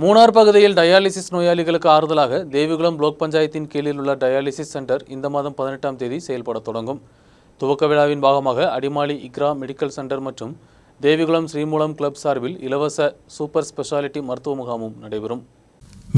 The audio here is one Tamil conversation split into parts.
மூணார் பகுதியில் டயாலிசிஸ் நோயாளிகளுக்கு ஆறுதலாக தேவிகுளம் பிளாக் பஞ்சாயத்தின் கீழில் உள்ள டயாலிசிஸ் சென்டர் இந்த மாதம் பதினெட்டாம் தேதி செயல்பட தொடங்கும். துவக்க விழாவின் பாகமாக அடிமாலி இக்ரா மெடிக்கல் சென்டர் மற்றும் தேவிகுளம் ஸ்ரீமூலம் கிளப் சார்பில் இலவச சூப்பர் ஸ்பெஷாலிட்டி மருத்துவ முகாமும் நடைபெறும்.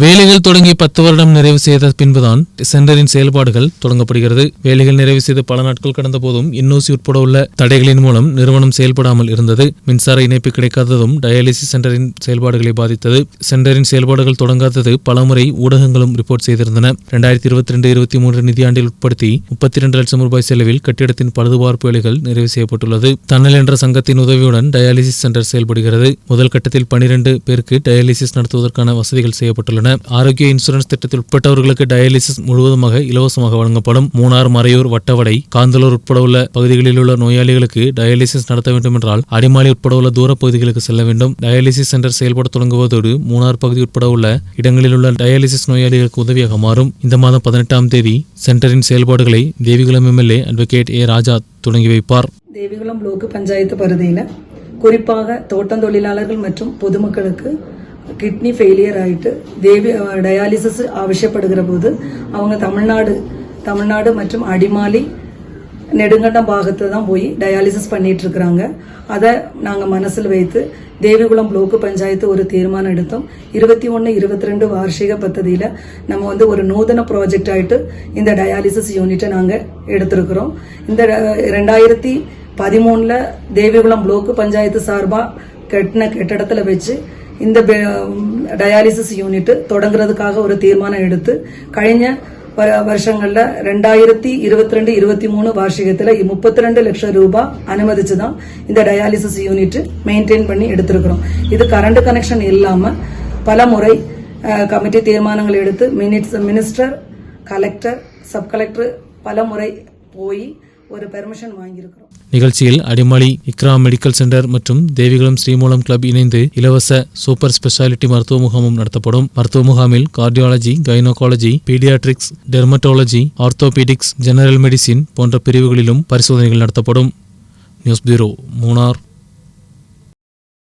வேலைகள் தொடங்கி பத்து வருடம் நிறைவு செய்த பின்புதான் சென்டரின் செயல்பாடுகள் தொடங்கப்படுகிறது. வேலைகள் நிறைவு செய்து பல நாட்கள் கடந்த போதும் இன்னோசி உட்பட உள்ள தடைகளின் மூலம் நிறுவனம் செயல்படாமல் இருந்தது. மின்சார இணைப்பு கிடைக்காததும் டயாலிசிஸ் சென்டரின் செயல்பாடுகளை பாதித்தது. சென்டரின் செயல்பாடுகள் தொடங்காதது பலமுறை ஊடகங்களும் ரிப்போர்ட் செய்திருந்தன. இரண்டாயிரத்தி இருபத்தி ரெண்டு இருபத்தி மூன்று நிதியாண்டில் உட்படுத்தி முப்பத்தி இரண்டு லட்சம் ரூபாய் செலவில் கட்டிடத்தின் பழுதுபார்ப்பு வேலைகள் நிறைவு செய்யப்பட்டுள்ளது. தன்னல் என்ற சங்கத்தின் உதவியுடன் டயாலிசிஸ் சென்டர் செயல்படுகிறது. முதல் கட்டத்தில் பனிரெண்டு பேருக்கு டயாலிசிஸ் நடத்துவதற்கான வசதிகள் செய்யப்பட்டுள்ளன. ஆரோக்கிய இன்சூரன்ஸ் திட்டத்தில் உட்பட்டவர்களுக்கு டயாலிசிஸ் முழுவதுமாக இலவசமாக வழங்கப்படும் மூணார் மறையூர் வட்டவடை காந்தலூர் உட்பட உள்ள பகுதிகளில் உள்ள நோயாளிகளுக்கு டயாலிசிஸ் நடத்த வேண்டும் என்றால் அடிமாலி உட்பட உள்ள தூர பகுதிகளுக்கு செல்ல வேண்டும். டயாலிசிஸ் சென்டர் செயல்பட தொடங்குவதோடு மூணார் பகுதி உட்பட உள்ள இடங்களில் உள்ள டயாலிசிஸ் நோயாளிகளுக்கு உதவியாக மாறும். இந்த மாதம் பதினெட்டாம் தேதி சென்டரின் செயல்பாடுகளை Devikulam MLA advocate A Raja தொடங்கி வைப்பார். தேவிகுளம் பஞ்சாயத்து பகுதியில் குறிப்பாக தோட்டம் தொழிலாளர்கள் மற்றும் பொதுமக்களுக்கு கிட்னி ஃபெயிலியர் ஆகிட்டு தேவி டயாலிசிஸ் ആവശ്യപ്പെടുകിற போது அவங்க தமிழ்நாடு தமிழ்நாடு மற்றும் அடிமாலி நெடுங்கண்டம் பாகத்தில் தான் போய் டயாலிசிஸ் பண்ணிட்டு இருக்கிறாங்க. அதை நாங்கள் மனசில் வைத்து தேவிகுளம் பிளாக் பஞ்சாயத்து ஒரு தீர்மானம் எடுத்தோம். இருபத்தி ஒன்று இருபத்தி ரெண்டு வார்ஷிக பத்ததியில் நம்ம வந்து ஒரு நூதன ப்ராஜெக்ட் ஆகிட்டு இந்த டயாலிசிஸ் யூனிட்டை நாங்கள் எடுத்திருக்கிறோம். இந்த ரெண்டாயிரத்தி பதிமூணில் தேவிகுளம் பிளாக் பஞ்சாயத்து சார்பாக கட்டின கட்டடத்தில் வச்சு இந்த டயாலிசிஸ் யூனிட் தொடங்குறதுக்காக ஒரு தீர்மானம் எடுத்து கழிஞ்ச வருஷங்களில் ரெண்டாயிரத்தி இருபத்தி ரெண்டு இருபத்தி மூணு வார்ஷிகத்தில் முப்பத்தி ரெண்டு லட்சம் ரூபாய் அனுமதிச்சு தான் இந்த டயாலிசிஸ் யூனிட் மெயின்டைன் பண்ணி எடுத்திருக்கிறோம். இது கரண்ட் கனெக்ஷன் இல்லாமல் பல முறை கமிட்டி தீர்மானங்கள் எடுத்து minutes minister collector sub collector பல முறை போய் ஒரு பெர்மிஷன் வாங்கியிருக்கிறோம். நிகழ்ச்சியில் அடிமலை இக்ரா மெடிக்கல் சென்டர் மற்றும் தேவிகுளம் ஸ்ரீமூலம் கிளப் இணைந்து இலவச சூப்பர் ஸ்பெஷாலிட்டி மருத்துவ முகாமும் நடத்தப்படும். மருத்துவ முகாமில் cardiology gynaecology paediatrics dermatology orthopaedics general medicine போன்ற பிரிவுகளிலும் பரிசோதனைகள் நடத்தப்படும். News bureau Munnar.